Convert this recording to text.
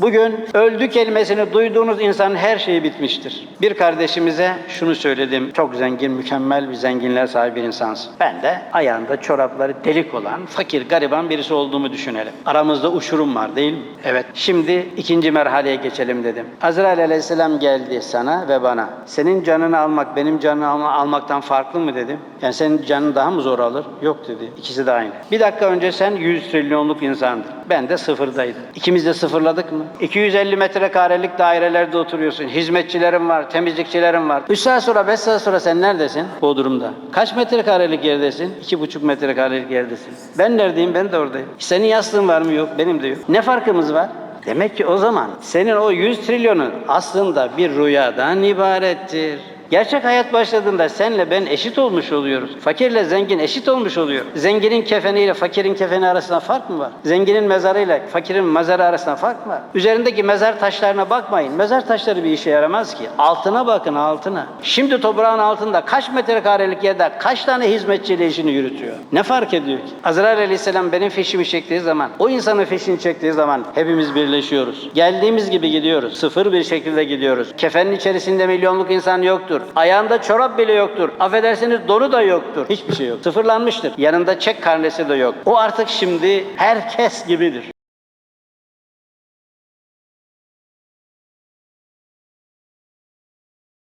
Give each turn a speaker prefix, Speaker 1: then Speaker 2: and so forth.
Speaker 1: Bugün öldü kelimesini duyduğunuz insanın her şeyi bitmiştir. Bir kardeşimize şunu söyledim. Çok zengin, mükemmel bir zenginler sahibi bir insansın. Ben de ayağında çorapları delik olan, fakir, gariban birisi olduğumu düşünelim. Aramızda uçurum var değil mi? Evet. Şimdi ikinci merhaleye geçelim dedim. Azrail aleyhisselam geldi sana ve bana. Senin canını almak benim canını alma- almaktan farklı mı dedim. Yani senin canın daha mı zor alır? Yok dedi. İkisi de aynı. Bir dakika önce sen 100 trilyonluk insandın. Ben de sıfırdaydım. İkimiz de sıfırladık mı? 250 metrekarelik dairelerde oturuyorsun. Hizmetçilerin var, temizlikçilerin var. 3 saat sonra, 5 saat sonra sen neredesin? Bodrum'da. Kaç metrekarelik yerdesin? 2,5 metrekarelik yerdesin. Ben neredeyim? Ben de oradayım. Senin yastığın var mı? Yok. Benim de yok. Ne farkımız var? Demek ki o zaman senin o 100 trilyonun aslında bir rüyadan ibarettir. Gerçek hayat başladığında senle ben eşit olmuş oluyoruz. Fakirle zengin eşit olmuş oluyor. Zenginin kefeniyle fakirin kefeni arasında fark mı var? Zenginin mezarıyla fakirin mezarı arasında fark mı var? Üzerindeki mezar taşlarına bakmayın. Mezar taşları bir işe yaramaz ki. Altına bakın altına. Şimdi toprağın altında kaç metrekarelik yerde kaç tane hizmetçiyle işini yürütüyor? Ne fark ediyor ki? Azrail aleyhisselam benim fişimi çektiği zaman, o insanın fişini çektiği zaman hepimiz birleşiyoruz. Geldiğimiz gibi gidiyoruz. Sıfır bir şekilde gidiyoruz. Kefenin içerisinde milyonluk insan yoktur. Ayağında çorap bile yoktur. Affedersiniz donu da yoktur. Hiçbir şey yok. Sıfırlanmıştır. Yanında çek karnesi de yok. O artık şimdi herkes gibidir.